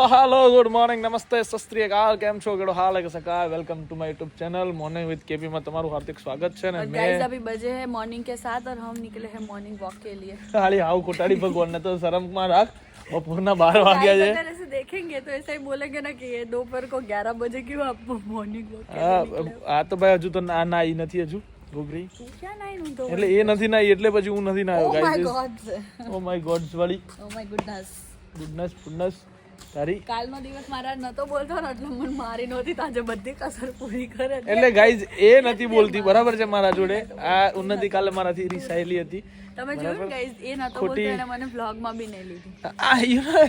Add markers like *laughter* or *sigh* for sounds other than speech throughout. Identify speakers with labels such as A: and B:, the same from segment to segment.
A: સો હાલો good morning નમસ્તે સસ્ત્રી અકાલ કેમ છો કેડો હાલ કે સકા welcome to my YouTube channel morning with K P માં તમારું હાર્દિક સ્વાગત છે ને
B: और
A: મેં
B: गाइस अभी बजे हैं मॉर्निंग के साथ और हम निकले हैं मॉर्निंग वॉक के लिए
A: હાલી હાવ કોટાડી ભગવાન ને તો શરમ માં રાખ બપોરના બાર વાગ્યા છે
B: अगर ऐसे देखेंगे तो ऐसा ही बोलेंगे ना कि ये दोपहर को 11 बजे क्यों आप मॉर्निंग वॉक
A: હા આ તો ભાઈ હજુ તો ના ના ઈ નથી હજુ ગોગરી
B: क्या नहीं हूं तो
A: એટલે એ નથી ના એટલે પછી હું નથી ના
B: ओ
A: આવ્યો
B: my
A: guys
B: god
A: oh my gods વાળી
B: oh my goodness
A: goodness goodness તારી?
B: કાલનો દિવસ મારા નતો બોલતો ને એટલે મને મારી નહોતી તો બધી કસર પૂરી કરે
A: એટલે ગાઈઝ એ નથી બોલતી. બરાબર છે મારા જોડે? આ ઉન્નતિ કાલે મારાથી રિસાયેલી હતી.
B: તમે જોયું ને એ નતો બોલતો એને મને વ્લોગમાં બી નહીં લીધી.
A: આ you know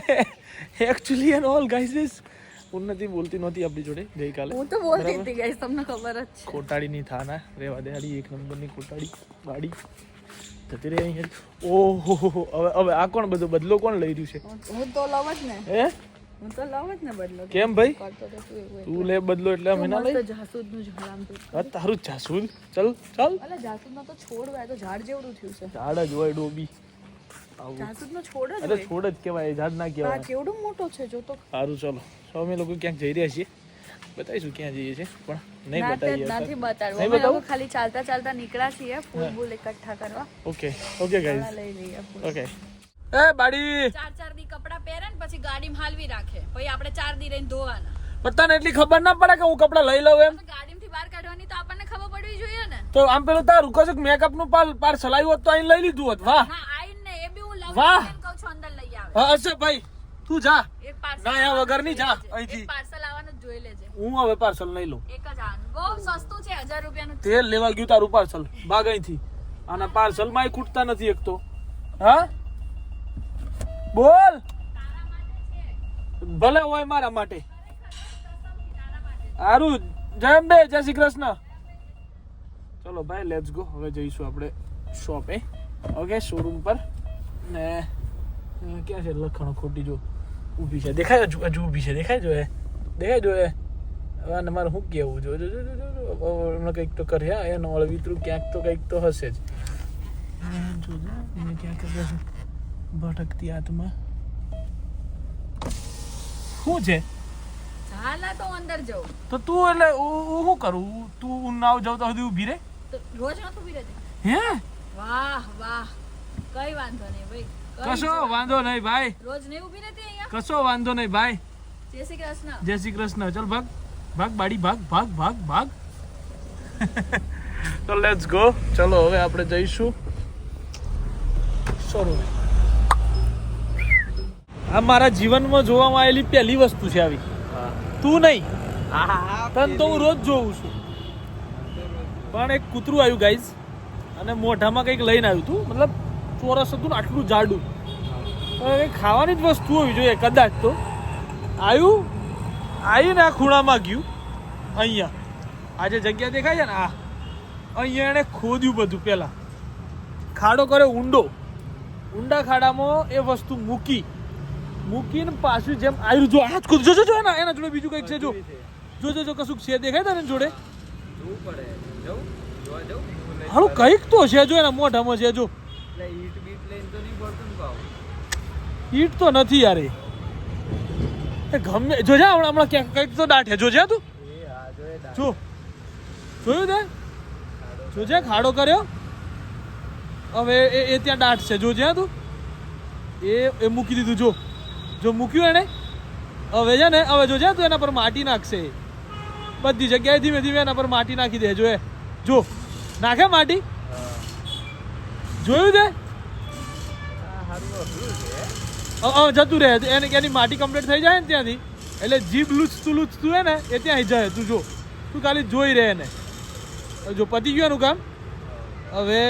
A: actually and all guys is Unnati બોલતી નહોતી આપણી જોડે ગઈકાલે.
B: હું તો બોલતી હતી ગાઈસ તમને ખબર જ છે.
A: ખોટાડી ની થાના. રેવા દે હાડી એક નંબરની ખોટાડી ગાડી. જતી રહી અહીંયા ઓહો હવે હવે આ કોણ બધો બદલો કોણ લઈ રહ્યું છે?
B: હું- તો લવ જ ને.
A: હે?
B: હું તો લવ જ ને બદલો.
A: કેમ ભાઈ?
B: તું
A: લે બદલો એટલે અમે ના લઈ
B: જાસૂદનું ઝાડ આમ
A: તારું જાસૂદ. ચલ ચલ.
B: અલા જાસૂદનો તો છોડ હોય તો ઝાડ જેવડું થયું છે.
A: ઝાડ જ હોય ડોબી. આવું.
B: જાસૂદનો છોડ જ
A: અરે છોડ જ કહેવાય ઝાડ ના
B: આ
A: કહેવાય.
B: કેવડો મોટો છે જો તો.
A: સારું ચલો. તો અમે લોકો ક્યાંક જઈ રહ્યા છીએ. બતાવીશું ક્યાં જઈએ છીએ પણ નહીં
B: ના
A: બતાવીએ
B: નથી બતાડવું.
A: નહીં
B: અમે લોકો
A: બતાવું?
B: ખાલી ચાલતા ચાલતા નીકળ્યા છીએ ફૂલ બૂલ એકઠા કરવા.
A: ઓકે ઓકે
B: લઈ લઈએ
A: ઓકે. એ બાડી!
B: ચાર ચાર દી કપડા પહેરે ને પછી ગાડીમાં હાલવી રાખે. પછી આપણે ચાર દી રહીને ધોવાના.
A: પણ તને એટલી ખબર ના પડે કે હું કપડા લઈ લઉં એમ?
B: તો ગાડીમાંથી બહાર કાઢવાની તો આપણને ખબર પડવી જોઈએ ને.
A: તો આમ પેલું રૂકો છે મેકઅપનું પાર પાર ચલાવ્યું હોત તો અહીં લઈ લીધું હોત? વાહ!
B: હા આઈને ને એ બી હું લઉં
A: વાહ.
B: કહું છું અંદર લઈ આવે.
A: હા હશે ભાઈ. તું જા.
B: એક પાર્સલ
A: ના અહીંયા વગરની જા અહીંથી.
B: પાર્સલ આવવાનું જ જોઈ લેજે.
A: હું હવે પાર્સલ નહીં લઉં.
B: એક જ આનું. બહુ સસ્તું છે હજાર રૂપિયાનું.
A: તેલ લેવા ગયું તારું પાર્સલ બાગાઈ થી અને પાર્સલમાં ખૂટતા નથી એક તો. હા? બોલ! ભલે હોય મારા માટે. સારું જય બે જય શ્રી કૃષ્ણ. ચલો ભાઈ લેટ્સ ગો હવે જઈશું આપણે શોપે ઓકે શોરૂમ પર. ને ક્યાં છે? લખણ ખોટી જો. ઊભી છે. દેખાય હજુ હજુ ઊભી છે. દેખાય જો એ દેખાય જો એ હવે આને મારે શું કહેવું જોજો હમણાં કંઈક તો કર્યા એનો અળવિતરું ક્યાંક તો કંઈક તો હશે જ. એને ક્યાંક ભટકતી આત્મા. શું છે?
B: ચાલા તો અંદર જવું
A: તો તું એટલે હું શું કરું? તું નાવ જાવ તો સુધી ઊભી રહે
B: રોજ નતું ઊભી રહેતી?
A: હે?
B: વાહ વાહ. કઈ વાંધો નહીં ભાઈ.
A: કશો વાંધો નહીં. ભાઈ.
B: રોજ નહીં ઊભી રહેતી અહીંયા?
A: કશો વાંધો નહીં ભાઈ.
B: જય શ્રી કૃષ્ણ.
A: જય શ્રી કૃષ્ણ. ચલ ભાગ. ભાગ બાડી ભાગ ભાગ ભાગ ભાગ. *laughs* તો લેટ્સ ગો ચલો હવે આપણે જઈશું. શોરૂમ આ મારા જીવનમાં જોવામાં આવેલી પહેલી વસ્તુ છે આવી. તું નહીં. તન તો હું રોજ જોઉં છું. પણ એક કૂતરું આવ્યું ગાઈઝ અને મોઢામાં કંઈક લઈને આવ્યું તું. મતલબ ચોરસ હતું ને આટલું જાડું. પણ કંઈક ખાવાની જ વસ્તુ હોવી જોઈએ કદાચ તો. આવ્યું? આવીને આ ખૂણામાં ગયું. અહીંયા. આ જે જગ્યા દેખાય છે ને આ. અહીંયા એણે ખોદ્યું બધું પહેલા. ખાડો કર્યો ઊંડો. ઊંડા ખાડામાં એ વસ્તુ મૂકી. મૂકીને પાછું જેમ આવ્યું જો આ ખુદ જો જો એના એના જોડે બીજું કંઈક છે જો. જો જો જો કશુંક છે દેખાય તને જોડે? હાલો કંઈક તો છે જો એના મોઢામાં છે જો. ઈટ તો નથી યાર ગમે જોજે હમણાં હમણાં ક્યાંક કંઈક તો દાઠે જોજે તું. જો. જોયું તે? જોજે ખાડો કર્યો. હવે એ એ ત્યાં દાઠ છે. જોજે તું. એ એ મૂકી દીધું. જો. જો મૂક્યું એને. હવે છે ને હવે જોજે તું એના પર માટી નાખશે. બધી જગ્યાએ ધીમે ધીમે એના પર માટી નાખી દે. જો એ. જો. નાખે માટી? જોયું તે? જતું રહે. એને એની માટી કમ્પ્લીટ થઈ જાય ને ત્યાંથી? એટલે જીભ લૂચતું લૂચતું હે ને, એ ત્યાં જાય. તું જો. તું ખાલી જોઈ રહે એને. જો, પતી ગયું એનું કામ? હવે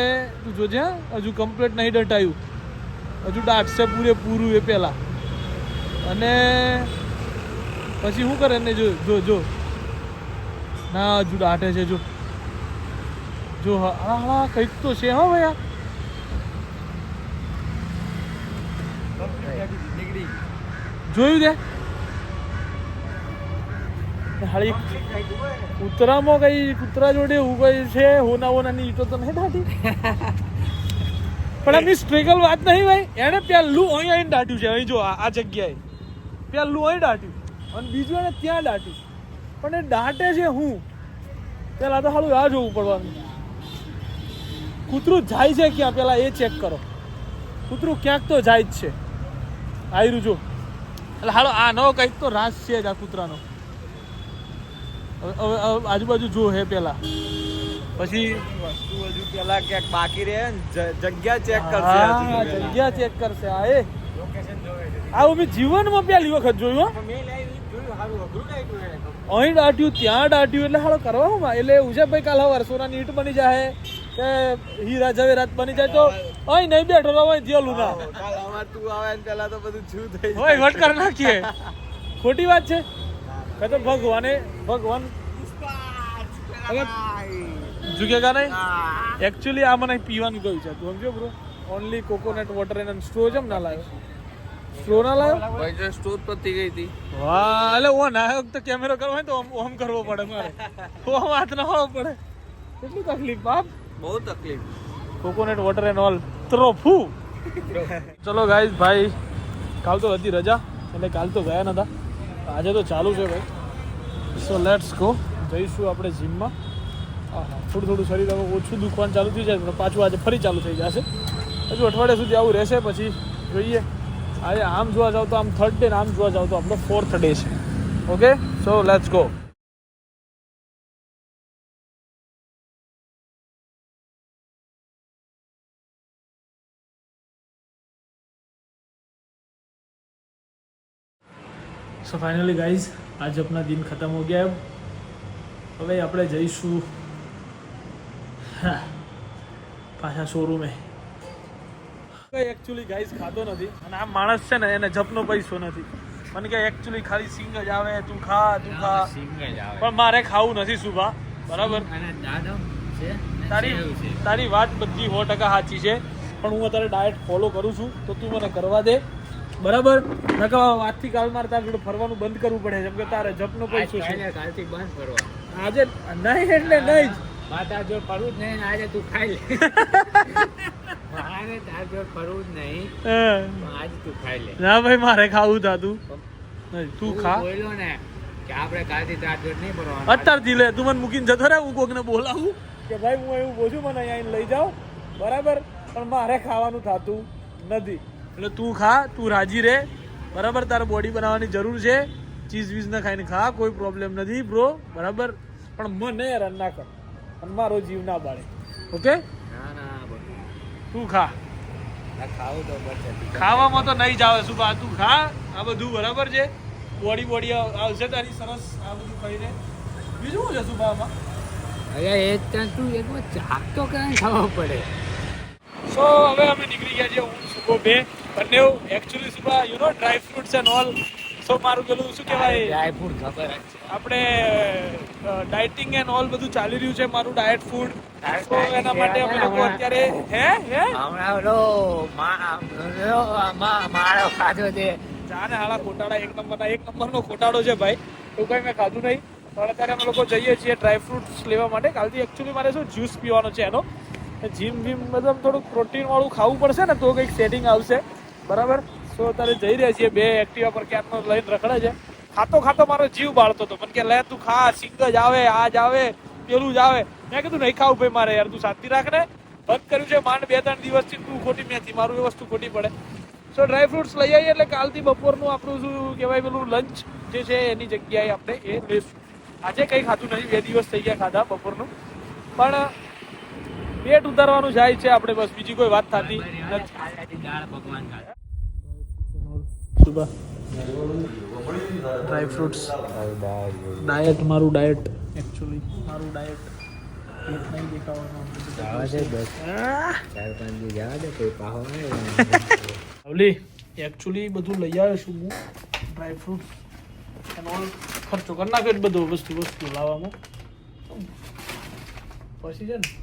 A: તું જોજે હજુ કમ્પ્લીટ નહીં ડટાયું. હજુ ડાટશે પૂરેપૂરું એ પહેલાં. અને પછી શું કરે ને જો જો જો. ના, હજુ દાટે છે, જો. જો હા હા કંઈક તો છે, હા ભાઈ આ જોયું તે હાળી કૂતરામાં કઈ કૂતરા જોડે એવું કઈ છે? હોના હોનાની ઈટો તો નહીં દાટી પણ આમની સ્ટ્રગલ વાત નહીં ભાઈ. એણે પેલું અહીં અહીં દાટ્યું છે. અહીં જો આ જગ્યાએ. પહેલું અહીં દાટ્યું અને બીજું એને ત્યાં દાટ્યું પણ એ દાટે છે હું. પેલા તો સારું આ જોવું પડવાનું. કૂતરું જાય છે ક્યાં? પેલા એ ચેક કરો. કૂતરું ક્યાંક તો જાય જ છે. આયરું જો. એટલે હાલો આ નવો કંઈક તો રાસ છે જ આ કૂતરાનો. હવે આજુબાજુ જો હે પેલા. પછી
C: વસ્તુ હજુ પેલા ક્યાંક બાકી રહે જગ્યા ચેક કરશે
A: જગ્યા ચેક કરશે. આ એ.
C: લોકેશન
A: આ મેં જીવનમાં પહેલી વખત જોયું. અહીં દાટ્યું ત્યાં દાટ્યું એટલે હાલો કરવા હું એટલે ઉજાભાઈ કાલ હવે સોનાની ઈંટ બની જાય કે હીરા જવેરાત બની જાય તો અહીં નહીં બેઠો તો અહીં જેલું ના.
C: અમાર તું આવે ને પેલા તો બધું છું થઈ
A: હોય વટ કરી નાખીએ. *laughs* ખોટી વાત છે? કે તો ભગવાને ભગવાન ઝુકેગા નહીં? એકચ્યુઅલી આ મને પીવાનું ગયું છે. તું સમજો bro only coconut water and straw જેમ ના લાવ્યો સ્ટ્રો ના લાવ્યો
C: ભાઈ જો સ્ટોર પતી ગઈ હતી.
A: વાહ એટલે ઓ ના તો કેમેરો કરવો હોય તો ઓમ ઓમ કરવો પડે મારે. *laughs* ઓમ હાથ ના હોવો પડે. કેટલી તકલીફ બાપ.
C: બહુ તકલીફ.
A: Coconut water and all. ત્રોફુ ચલો ગાઈઝ ભાઈ, કાલ તો હતી રજા, એટલે કાલ તો ગયા નતા. આજે તો ચાલુ છે ભાઈ. સો લેટ્સ ગો જઈશું આપણે જીમમાં. થોડું થોડું શરીર હવે ઓછું દુખવાનું ચાલુ થઈ જાય પાછું આજે ફરી ચાલુ થઈ જશે. હજુ અઠવાડિયા સુધી આવું રહેશે, પછી જોઈએ. આજે આમ જોવા જાવ તો આમ થર્ડ ડે ને આમ જોવા જાવ તો આપણો ફોર્થ ડે છે. Okay so let's go so finally guys આજ આપણા દિન ખતમ હો ગયા હવે આપણે જઈશું પાછા શોરૂમે એકચ્યુઅલી ગાઈઝ ખાતો નથી. અને આ માણસ છે ને એને જપનો પૈસો નથી. મને કે એકચ્યુઅલી ખાલી સિંગ જ આવે તું ખા તું ખા. સિંગ જ પણ મારે ખાવું નથી સુભા. બરાબર? તારી તારી વાત બધી સો ટકા સાચી છે. પણ હું અત્યારે ડાયટ ફોલો કરું છું તો તું મને કરવા દે. બરાબર? નકર આજથી કાલ મારે તારે જોડે ફરવાનું બંધ કરવું પડે જેમ કે તારે જપનો પૈસો છે?
D: કાલથી બંધ ફરવા
A: આજે નહીં એટલે નહીં જ.
D: માતા જો ફરવું જ નહીં ને આજે તું ખાઈ લે. મારે તાર જો ફરવું જ નહીં. આજે તું ખાઈ લે.
A: ના ભાઈ મારે ખાવું થાતું નહીં, તું ખા.
D: બોલ્યો ને કે આપણે કાલથી તાર જોડે નહીં ફરવાનું.
A: અત્યારથી લે તું મને મૂકીને જતો રહે હું કોકને બોલાવું. કે ભાઈ હું એવું બોલું મને અહીંયા લઈ જાઓ. બરાબર? પણ મારે ખાવાનું થતું નથી. એટલે તું ખા તું રાજી રહે. બરાબર તારે બોડી બનાવવાની જરૂર છે. ચીઝ વીઝ ના ખાઈને ખા કોઈ પ્રોબ્લેમ નથી બ્રો બરાબર? પણ મને હેરાન ના કર. અને મારો જીવ ના બાળે. ઓકે
D: ના ના બધું
A: તું ખા. ખાવામાં તો નહીં જ આવે શું બા તું ખા. આ બધું બરાબર છે? બોડી બોડી આવશે તારી સરસ આ બધું ખાઈને. બીજું શું છે સુભામાં
D: અરે એ તું એક વાર ચાક તો કઈ ખાવા પડે.
A: સો હવે અમે નીકળી ગયા છીએ હું સુબો બે બંને actually Subba you know dry fruits and all so મારું પેલું શું કહેવાય?
D: ડ્રાય ફ્રૂટ ખબર છે.
A: આપણે ડાયટિંગ એન્ડ ઓલ બધું ચાલી રહ્યું છે મારું ડાયટ ફૂડ તો એના માટે અમે લોકો અત્યારે હે? હે?
D: હમણાં ઓલો મા- માળો ખાધો છે.
A: ચાને હાલા ખોટાડા. એક નંબરના એક નંબરનો ખોટાડો છે ભાઈ. તો કંઈ મેં ખાધું નહીં. પણ અત્યારે અમે લોકો જઈએ છીએ ડ્રાય ફ્રૂટ્સ લેવા માટે. કાલથી એકચ્યુઅલી મારે શું જ્યુસ પીવાનો છે એનો. જીમ બીમ મતલબ થોડુંક પ્રોટીન વાળું ખાવું પડશે ને તો કંઈક સેટિંગ આવશે. બરાબર? સો અત્યારે જઈ રહ્યા છીએ. બે એક્ટિવા પર ક્યાંકનો લઈને રખડે છે. ખાતો ખાતો મારો જીવ બાળતો હતો. પણ કે લે તું ખા, સિંગ જ આવે આ જ આવે, પેલું જ આવે. મેં કીધું, નહીં ખાવું ભાઈ મારે યાર, તું શાંતિ રાખ ને. બંધ કર્યું છે માંડ બે ત્રણ દિવસથી તું ખોટી મેથી, મારું એ વસ્તુ ખોટી પડે. સો ડ્રાય ફ્રૂટ્સ લઈ આવીએ એટલે કાલથી બપોરનું આપણું શું કહેવાય, પેલું લંચ જે છે એની જગ્યાએ આપણે એ લઈશું આજે કંઈ ખાતું નથી બે દિવસ થઈ ગયા ખાધા બપોરનું. પણ પેટ ઉતારવાનું જાય છે આપણે બસ બીજી કોઈ વાત થતી ડ્રાય ફ્રૂટ્સ ડાયટ મારું ડાયટ એકચ્યુઅલી મારું ડાયટ એકચ્યુઅલી બધું લઈ આવ્યો છું હું ડ્રાય ફ્રૂટ ઓલ ખર્ચો કરી નાખ્યો બધો વસ્તુ વસ્તુ લાવવામાં. પછી છે ને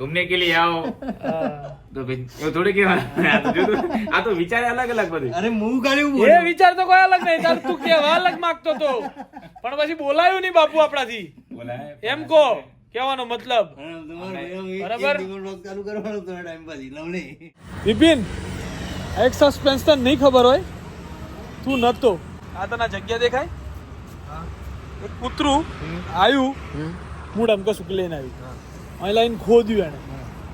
E: ઘૂમને કે લીએ
A: આવો.
E: તો ભાઈ એવું થોડી કેવાય આ તો જુદું. વિચાર અલગ અલગ બધું.
F: અરે મું કાઢ્યું
A: એ વિચાર તો કોઈ અલગ નહીં. તું કેવા અલગ માંગતો તો. પણ પછી બોલાયું નહીં બાપુ આપણાથી.
E: બોલાય.
A: એમ કહો. કેવાનો મતલબ. બરાબર? એક સસ્પેન્સ તને નહીં ખબર હોય? તું નતો. આ તને જગ્યા દેખાય? એક કૂતરું આવ્યું મૂળ અમકો સુકી લઈને આવ્યું અહીં લઈને ખોદ્યું એને.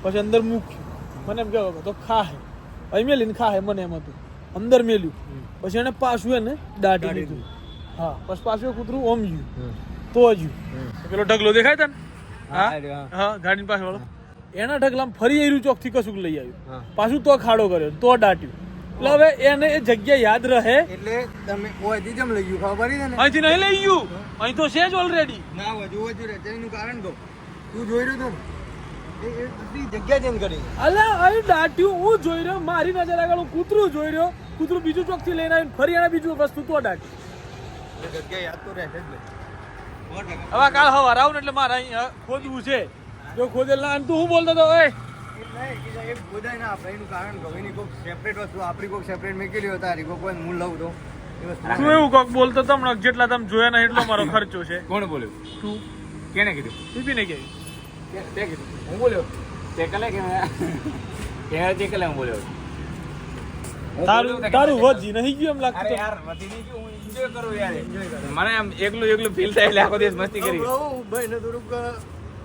A: પછી અંદર મૂક્યું. મને એમ કહેવાય તો ખાહે. અહીં મેલીને ખાહે મને એમ હતું. અંદર મેલ્યું. પછી એને પાછું એને દાઢી દીધું હા પછી પાછું કૂતરું ઓમ ગયું તો જ્યું પેલો ઢગલો દેખાય તને? હા હા? ગાડીની પાસે વાળો. એના ઢગલામાં ફરી એર્યું ચોકથી કશુંક લઈ આવ્યું. પાછું તો ખાડો કર્યો તો દાટ્યું એટલે હવે એને એ જગ્યા યાદ રહે.
F: એટલે તમે ઓયથી જમ લઈ ગયું ખબર પડી છે ને
A: અહીંથી નહીં લઈ ગયું. અહીં તો છે જ ઓલરેડી
F: ના હજુ હજુ રહે. એનું કારણ કહું. તું જોઈ રહ્યો તો? ને એ એ બધી જગ્યા ચેન્જ કરી.
A: અલા અહીં દાટ્યું હું જોઈ રહ્યો મારી નજર આગળ હું કૂતરું જોઈ રહ્યો. કૂતરું બીજું ચોકથી લઈને આવીને ફરી એને બીજું વસ્તુ તો દાટ્યું
F: એ જગ્યા યાદ તો રહે જ નહીં.
A: હવે કાલ હવાર આવું ને એટલે મારે અહીં ખોદવું છે. જો ખોદેલ ના તું હું બોલતો હતો? ઓય
F: નહીં, કે ના આપણે એનું કારણ કહું એની કોઈક સેપરેટ વસ્તુ આપણી કોઈક સેપરેટ મેકેલી હોય તારી કોઈક હું લઉં તો. એ
A: એવું કોક બોલતો તમને જેટલા તમે જોયા ના એટલો મારો ખર્ચો છે.
E: કોણ બોલ્યું?
A: તું.
E: કેને કીધું?
A: પીપીને કે.
E: કે- તે કીધું. હું બોલ્યો? તે કલે કે કે તે કલે હું બોલ્યો?
A: તારું તારું વજી નહીં ગયું એમ
E: અરે
A: લાગતું
E: યાર વધી નહીં ગયું. હું એન્જોય કરું યાર મને આમ એકલું એકલું ફીલ થાય એટલે આખો દિવસ મસ્તી કરી.
F: કહું, ભાઈને થોડુંક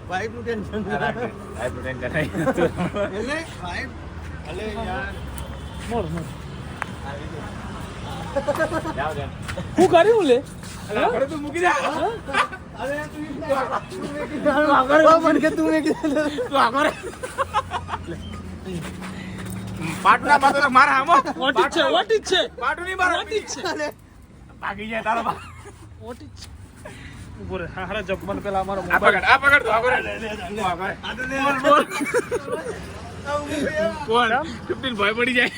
F: વાઇફનું ટેન્શન
E: આ પ્રોટેન કરાય.
F: એટલે વાઇફ અલે યાર.
A: મોર મોર.
E: જાઓ જાઓ.
A: હું કર્યું લે?
E: તો મૂકી દે. પાટના પાટો મારા આમો
A: ઓટી છે ઓટી છે
E: પાટું મારા
A: ઓટી છે
E: ભાગી જાય તારો બા.
A: ઓટી જ છે ઊભો હારા જપમન પેલા અમારો
E: આ
A: મોબાઈલ.
E: પકડ આ પકડ તું આગળ લે, લે, આગળ બોલ. બોલ ફિફ્ટીન ભય પડી જાય.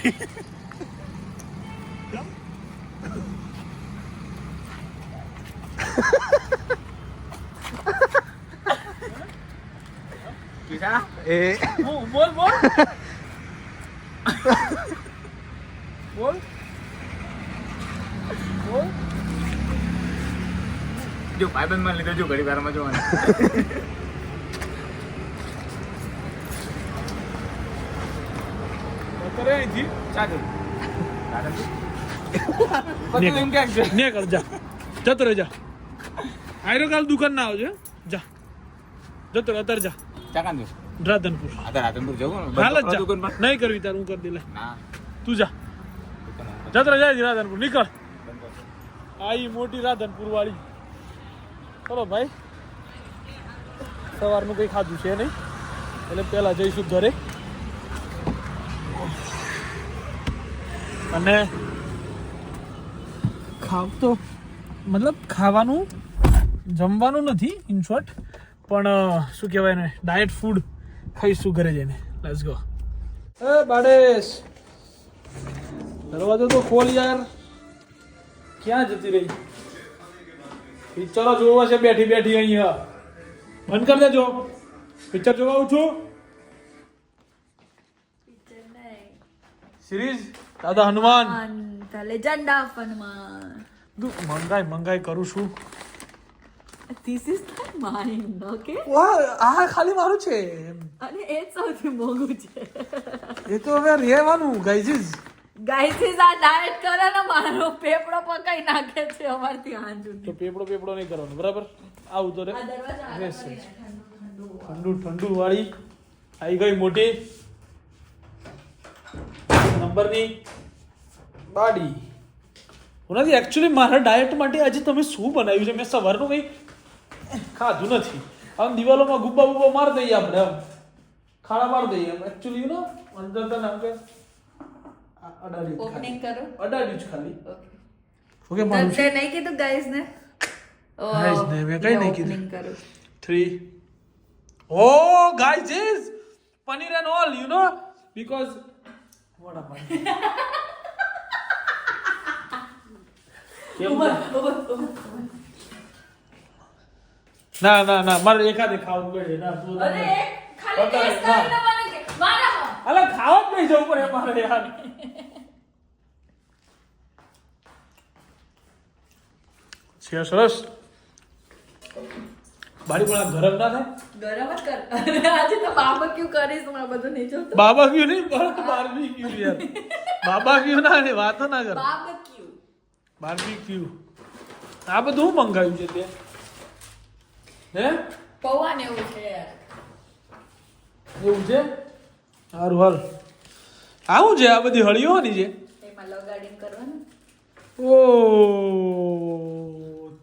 E: કિસા
F: એ.
A: બોલ બોલ. બોલ. બોલ.
E: જો ભાઈબંધમાં લીધો જો ઘડી વારમાં જોવાનું.
A: કર જા. જતો રહે જા. આયરો કાલ દુકાન ના આવજો જા. જતો રહે અત્યારે જા.
E: ચાકાન જો
A: રાધનપુર.
E: આ તો રાધનપુર જવું
A: હાલ જ
E: બધું
A: જા.
E: દુકાન પર?
A: નહીં કરવી તાર હું કરી દે લે.
E: ના.
A: તું જા. જતો જાય રાધનપુર. નીકળ. આઈ મોટી રાધનપુર વાળી ચલો ભાઈ. સવારનું કંઈ ખાધું છે નહીં. એટલે પહેલા જઈશું ઘરે. અને ખાવ તો મતલબ ખાવાનું જમવાનું નથી ઇન શોર્ટ પણ શું કહેવાય ને ડાયટ ફૂડ ખાઈશું ઘરે જઈને. લેટ્સ ગો એ બાડેશ! દરવાજો તો ખોલ યાર. ક્યાં જતી રહી? પિક્ચરો જોવા છે બેઠી બેઠી અહીંયા. બંધ કરી દેજો. પિક્ચર જોવા આવું છું. સિરીઝ દાદા હનુમાન.
B: Legend of
A: Hanuman. મંગાઈ મંગાઈ કરું છું.
B: This is not mine, okay?
A: વાહ આ ખાલી મારું છે
B: અને એ જ સૌથી મોંઘું છે.
A: એ તો હવે રહેવાનું ગાઈઝીસ.
B: ગાઈસીસ આ ડાયટ કરે ને મારો પેપડો પકાઈ નાખે છે અમારથી હાંજ
A: તો પેપડો પેપડો નહીં કરવાનો બરાબર? આવું તો રે.
B: આ દરવાજો આગળ ઠંડુ ઠંડુ
A: ઠંડુ ઠંડુ વાળી. આવી ગઈ મોટી. નંબરની બાડી. હું નથી એકચ્યુઅલી મારા ડાયટ માટે આજે તમે શું બનાવ્યું છે? મેં સવારનું કંઈ ખાધું નથી આમ દિવાલોમાં ગુબ્બા ગુબ્બા મારી દઈએ આપણે આમ ખાડા મારી દઈએ એમ એકચ્યુઅલી યુ નો અંદર તને આમ કે
B: ઓપનિંગ
A: ખાલી.
B: કરો
A: અડાડ્યું જ ખાલી
B: ઓકે
A: ઓકે મારું
B: તે નહીં કીધું ગાઈસ ને
A: ગાઈસ ને મેં કંઈ નહીં કીધું.
B: ઓપનિંગ કરો
A: three. Is paneer is all you know because know, because what a paneer. કેમ. ના ના ના મારે એકાદે ખાવું પડે. ના તું
B: અરે ખાલી ટેસ્ટ કરીને મને કે? મારા
A: અલે ખાવા જ નહીં જવું પડે મારે યાર. છે સરસ. બારી પણ ગરમ ના થાય?
B: ગરમ જ કર. આજે તો બાબક્યુ કરીશ હું બધું નહીં જોતો.
A: બાબા ક્યુ નહીં બરફ બારબી ક્યુ યાર. બાબા ક્યુ ના ને વાતો ના કર.
B: બાબક્યુ
A: બારબી ક્યુ આ બધું મંગાવ્યું છે તે? હે?
B: પૌવા ને એવું છે.
A: એવું છે? સારું હાલ. આવું છે આ બધી હળીઓની છે
B: એમાં લગાડીને કરવાનું.
A: ઓ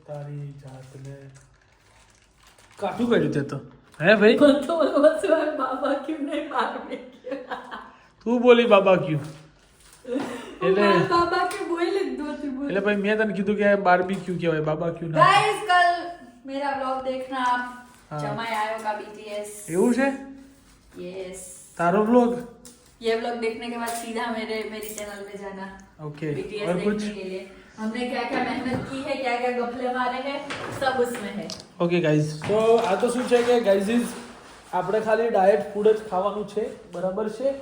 A: તારી જાતને. કાઠું કર્યું તે તો. હે ભાઈ?
B: બાબા ક્યુ નહીં મારવે
A: તું બોલી બાબા ક્યું. એટલે
B: બાબા ક્યુ બોલી
A: એટલે ભાઈ મેં તને કીધું કે બાર્બી ક્યુ કહેવાય બાબા ક્યુ ના
B: ગાઈસ कल मेरा व्लॉग देखना आप
A: हाँ।
B: जमाई आयो का बीटीएस
A: એવું છે
B: यस
A: તારો બ્લોગ
B: ये व्लॉग देखने के बाद सीधा मेरे मेरी चैनल पे जाना
A: ओके
B: बीटीएस
A: और कुछ
B: देखने के लिए हमने क्या क्या मेहनत की है क्या क्या गफले मारे हैं सब उसमें है
A: ઓકે ગાઈઝ તો આ તો શું છે કે ગાઈઝીસ આપણે ખાલી ડાયટ ફૂડ જ ખાવાનું છે બરાબર છે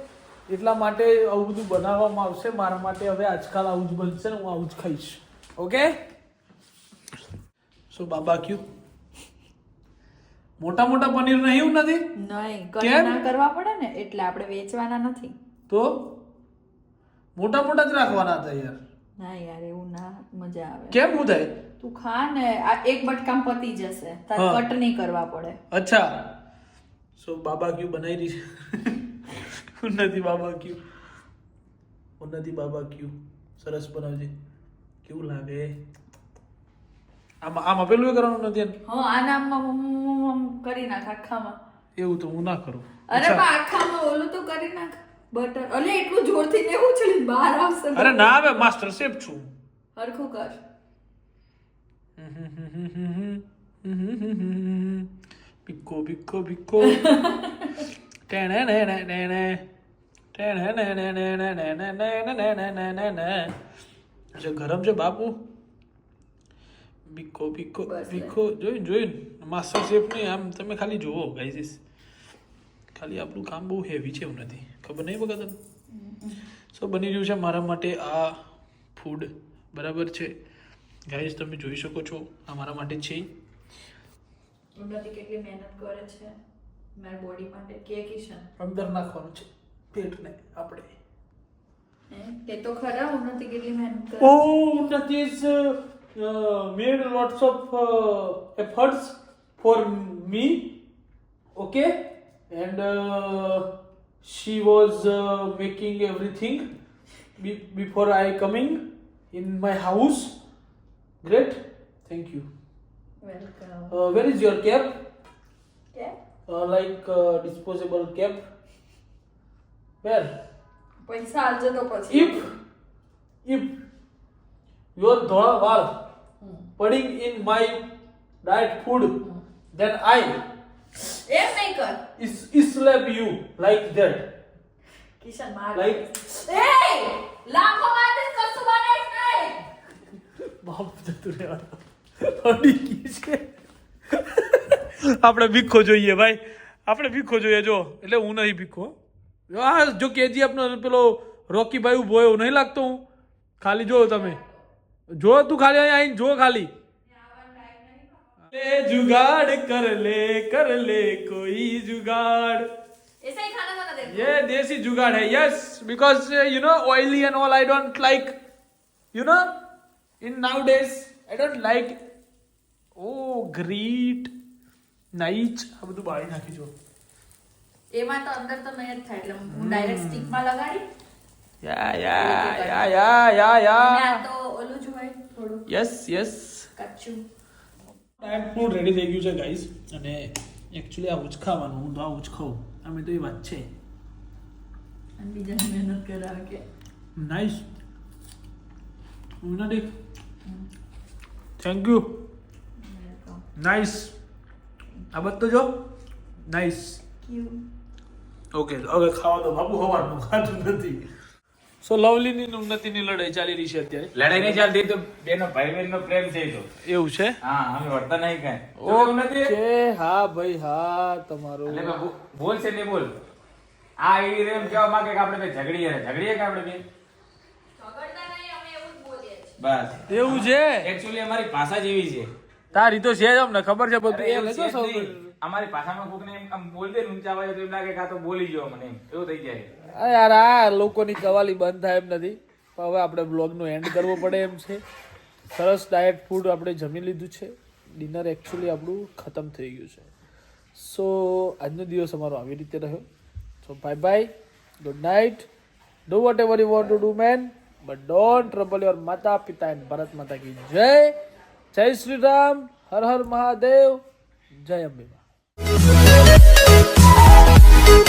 A: એટલા માટે આવું બધું બનાવવામાં આવશે મારા માટે હવે આજકાલ આવું જ બનશે ને હું આવું જ ખાઈશ ઓકે સો બાબા ક્યુ મોટા મોટા પનીર નહીં એવું નથી?
B: નહીં
A: કેમ?
B: ના કરવા પડે ને એટલે આપણે વેચવાના નથી.
A: તો? મોટા મોટા જ રાખવાના હતા યાર.
B: ના યાર એવું ના મજા આવે.
A: કેમ હું થાય
B: તું ખા ને આ એક બટકામ પતી જશે. તાર કટ નહીં કરવા પડે.
A: અચ્છા. સો બાબા ક્યુ બનાવી રહી છે? ઉન્નતિ બાબા ક્યુ. ઉન્નતિ બાબા ક્યુ. સરસ બનાવજે. કેવું લાગે? આમાં આમાં પેલું કરવાનું નથી
B: હા આ નામમાં મમ મમ કરી નાખ આખામાં
A: એવું તો હું ના કરું
B: અરે પણ આખામાં ઓલું તો કરી નાખ બટર અલે એટલું જોરથી ને ઉછળી બહાર આવશે
A: અરે ના આવે માસ્ટર શેફ છું
B: હરખું કર
A: બિક્કો બિક્કો બિક્કો ટેણે ને ને ને ને ટેણે ને ને ને ને ને ને ને ને ને ને ને ગરમ છે બાપુ
B: ભીખો ભીખો.
A: બિક્કો જોઈને જોઈને માસ્ટર શેફ નહીં આમ તમે ખાલી જુઓ ગાઈઝીસ ખાલી આપણું કામ બહુ હેવી છે એવું નથી. ખબર નહીં તમને સો બની રહ્યું છે મારા માટે આ ફૂડ બરાબર છે? ગાઈઝ તમે જોઈ શકો છો આ મારા માટે છે.
B: ઉન્નતિ કેટલી મહેનત કરે છે. મારી બોડી માટે કે કિશન
A: અંદર નાખવાનું છે પેટને આપણે.
B: એ તે તો ખરા ઉન્નતિ કેટલી મહેનત કરે
A: ઓ ઉન્નતિ made lots of uh, efforts for me. Okay, and uh, she was uh, making everything be- before I coming in my house. Great, thank you.
B: Welcome
A: Uh, where is your cap?
B: કે
A: Uh, like uh, disposable cap. Where?
B: પૈસા આલજો તો પછી
A: if if your dhola wal putting in my diet food. Then i
B: એમ નહીં કર
A: is, slap you like that.
B: Kishan માર
A: Like-
B: એ લાખો માટે કશું બનાવીશ નહીં
A: બાપ જતું રહેવાનું અડી ગઈ છે આપણે ભીખો જોઈએ ભાઈ આપણે ભીખો જોઈએ જો એટલે હું નહીં ભીખો જો આ જો કેજીએફનો પેલો રોકી ભાઈ ઊભો એવું નહીં લાગતો હું ખાલી જોયો તમે જો તું ખાલી અહીંયા આવીને જો ખાલી ले जुगाड़ कर ले कर ले कोई जुगाड़
B: ऐसा ही खाना बना दे
A: ये देसी जुगाड़ है yes because you know oily and all I don't like you know in now days I don't like O greet નાઈચ આ બધું બાળી નાખી જો
B: એમાં તો અંદર તો નહીં જ થાય એટલે હું ડાયરેક્ટ સ્ટિકમાં લગાડી
A: યા યા યા યા યા
B: અને
A: યા
B: આ તો ઓલું જ હોય થોડું.
A: યસ યસ
B: કાચું.
A: ડાયટ ફૂડ રેડી થઈ ગયું છે ગાઈસ અને એકચ્યુઅલી આ જ ખાવાનું હું તો આ જ ખાઉં અમે તો એ વાત છે.
B: અને બીજાની મહેનત કરાવે કે.
A: નાઈસ ઉનાડી થેન્ક યુ નાઈસ આ બધું જો. નાઈસ
B: ક્યુ
A: ઓકે હવે ખાવા દો બાબુ હવાનું ખાતું નથી. સો લવલીની ને ઉન્નતિની લડાઈ ચાલી રહી છે અત્યારે.
E: લડાઈ નહીં ચાલતી તો બેનો ભાઈ બહેનનો પ્રેમ છે તો.
A: એવું છે?
E: હા અમે વર્તા નહીં કાંઈ. ઓ નથી
A: હા ભાઈ હા તમારો.
E: બોલ છે ને બોલ. આ એ રેમ કેવા માંગે કે આપણે બે ઝઘડીએ. ઝઘડીએ કે આપણે બે? બસ.
A: એવું છે?
E: એક્ચ્યુઅલી અમારી ભાષા જેવી છે.
A: તારી તો છે જ અમને ખબર છે બધું એ લેજો સૌ.
E: અમારી ભાષામાં કોકને આમ બોલ ઊંચા અવાજે તો એમ લાગે કે તો બોલી ગયો મને. એવું થઈ જાય.
A: અરે યાર, આ લોકોની કવાલી બંધ થાય એમ નથી. હવે આપણે બ્લોગનું એન્ડ કરવો પડે એમ છે. સરસ ડાયટ ફૂડ આપણે જમી લીધું છે. ડિનર એકચ્યુઅલી આપણું ખતમ થઈ ગયું છે. સો આજનો દિવસ અમારો આવી રીતે રહ્યો. So bye bye good night do whatever you want to do man but don't trouble your માતા પિતા એન્ડ ભારત માતા કી જય જય શ્રી રામ હર હર મહાદેવ જય અંબે